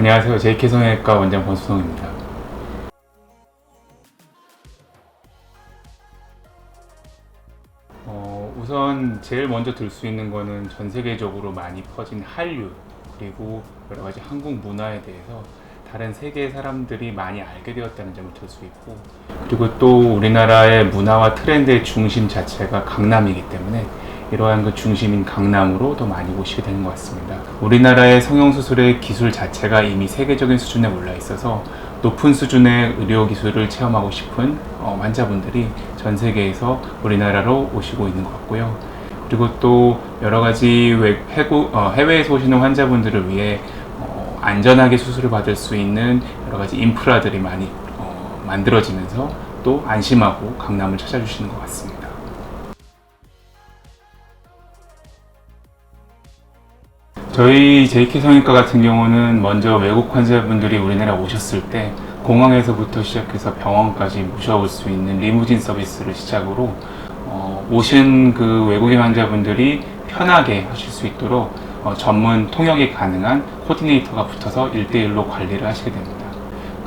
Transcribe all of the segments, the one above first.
안녕하세요. JK 성형외과 원장 권수성입니다. 어, 우선 제일 먼저 들 수 있는 거는 전 세계적으로 많이 퍼진 한류 그리고 여러 가지 한국 문화에 대해서 다른 세계 사람들이 많이 알게 되었다는 점을 들 수 있고 그리고 또 우리나라의 문화와 트렌드의 중심 자체가 강남이기 때문에 이러한 그 중심인 강남으로 더 많이 오시게 되는 것 같습니다. 우리나라의 성형수술의 기술 자체가 이미 세계적인 수준에 올라 있어서 높은 수준의 의료 기술을 체험하고 싶은 어, 환자분들이 전 세계에서 우리나라로 오시고 있는 것 같고요. 그리고 또 여러 가지 어, 해외에서 오시는 환자분들을 위해 어, 안전하게 수술을 받을 수 있는 여러 가지 인프라들이 많이 어, 만들어지면서 또 안심하고 강남을 찾아주시는 것 같습니다. 저희 JK 성형외과 같은 경우는 먼저 외국 환자분들이 우리나라 오셨을 때 공항에서부터 시작해서 병원까지 모셔올 수 있는 리무진 서비스를 시작으로 어, 오신 그 외국인 환자분들이 편하게 하실 수 있도록 어, 전문 통역이 가능한 코디네이터가 붙어서 1대1로 관리를 하시게 됩니다.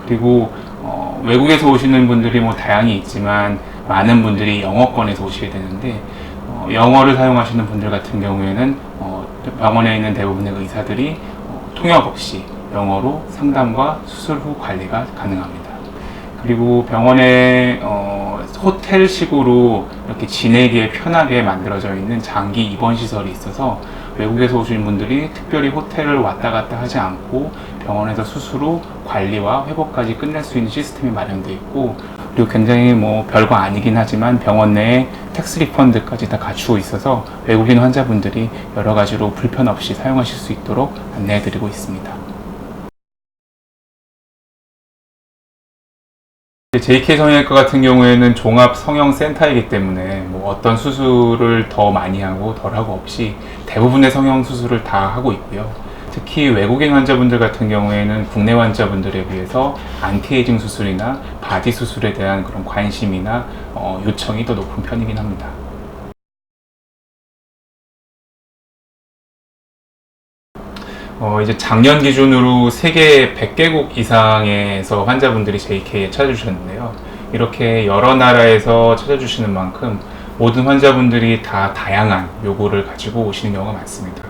그리고 어, 외국에서 오시는 분들이 뭐 다양히 있지만 많은 분들이 영어권에서 오시게 되는데 어, 영어를 사용하시는 분들 같은 경우에는 어, 병원에 있는 대부분의 의사들이 어, 통역 없이 영어로 상담과 수술 후 관리가 가능합니다. 그리고 병원에 어, 호텔식으로 이렇게 지내기에 편하게 만들어져 있는 장기 입원 시설이 있어서 외국에서 오신 분들이 특별히 호텔을 왔다 갔다 하지 않고 병원에서 후 관리와 회복까지 끝낼 수 있는 시스템이 마련되어 있고 그리고 굉장히 뭐 별거 아니긴 하지만 병원 내에 텍스 리펀드까지 다 갖추고 있어서 외국인 환자분들이 여러 가지로 불편 없이 사용하실 수 있도록 안내해 드리고 있습니다. JK 성형외과 같은 경우에는 종합 성형 센터이기 때문에 뭐 어떤 수술을 더 많이 하고 덜 하고 없이 대부분의 성형 수술을 다 하고 있고요. 특히 외국인 환자분들 같은 경우에는 국내 환자분들에 비해서 안티에이징 수술이나 바디 수술에 대한 그런 관심이나 어, 요청이 더 높은 편이긴 합니다. 어, 이제 작년 기준으로 세계 100개국 이상에서 환자분들이 JK에 찾아주셨는데요. 이렇게 여러 나라에서 찾아주시는 만큼 모든 환자분들이 다 다양한 요구를 가지고 오시는 경우가 많습니다.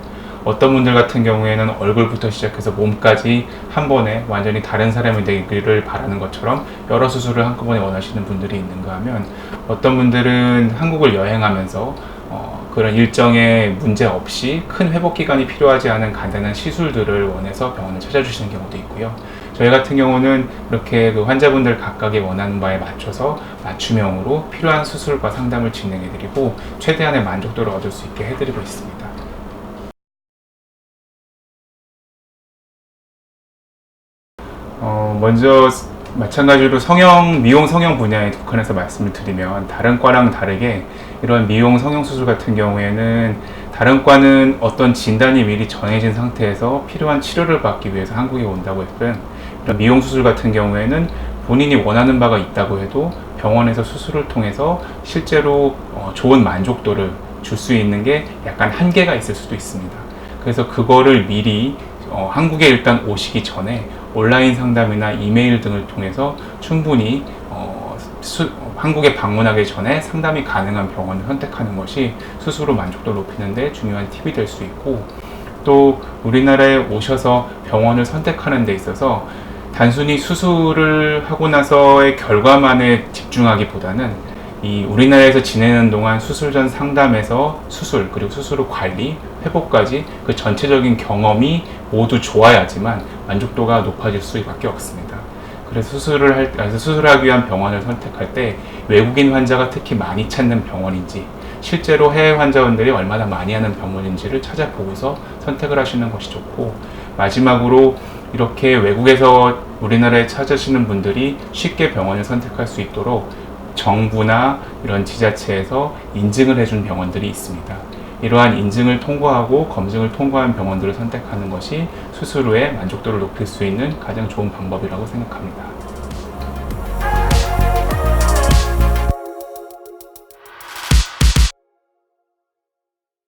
어떤 분들 같은 경우에는 얼굴부터 시작해서 몸까지 한 번에 완전히 다른 사람이 되기를 바라는 것처럼 여러 수술을 한꺼번에 원하시는 분들이 있는가 하면 어떤 분들은 한국을 여행하면서 어, 그런 일정에 문제 없이 큰 회복 기간이 필요하지 않은 간단한 시술들을 원해서 병원을 찾아주시는 경우도 있고요. 저희 같은 경우는 이렇게 그 환자분들 각각의 원하는 바에 맞춰서 맞춤형으로 필요한 수술과 상담을 진행해드리고 최대한의 만족도를 얻을 수 있게 해드리고 있습니다. 어, 먼저 마찬가지로 성형, 미용 성형 분야에 국한해서 말씀을 드리면 다른 과랑 다르게 이런 미용 성형 수술 같은 경우에는 다른 과는 어떤 진단이 미리 정해진 상태에서 필요한 치료를 받기 위해서 한국에 온다고 했고요. 이런 미용 수술 같은 경우에는 본인이 원하는 바가 있다고 해도 병원에서 수술을 통해서 실제로 어, 좋은 만족도를 줄 수 있는 게 약간 한계가 있을 수도 있습니다. 그래서 그거를 미리 어, 한국에 일단 오시기 전에 온라인 상담이나 이메일 등을 통해서 충분히 어, 수, 한국에 방문하기 전에 상담이 가능한 병원을 선택하는 것이 수술 후 만족도를 높이는데 중요한 팁이 될 수 있고 또 우리나라에 오셔서 병원을 선택하는 데 있어서 단순히 수술을 하고 나서의 결과만에 집중하기보다는 이 우리나라에서 지내는 동안 수술 전 상담에서 수술 그리고 수술 후 관리 회복까지 그 전체적인 경험이 모두 좋아야지만 만족도가 높아질 수밖에 없습니다. 그래서 수술을 할 그래서 수술하기 위한 병원을 선택할 때 외국인 환자가 특히 많이 찾는 병원인지 실제로 해외 환자분들이 얼마나 많이 하는 병원인지를 찾아보고서 선택을 하시는 것이 좋고 마지막으로 이렇게 외국에서 우리나라에 찾으시는 분들이 쉽게 병원을 선택할 수 있도록 정부나 이런 지자체에서 인증을 해준 병원들이 있습니다. 이러한 인증을 통과하고 검증을 통과한 병원들을 선택하는 것이 수술 후에 만족도를 높일 수 있는 가장 좋은 방법이라고 생각합니다.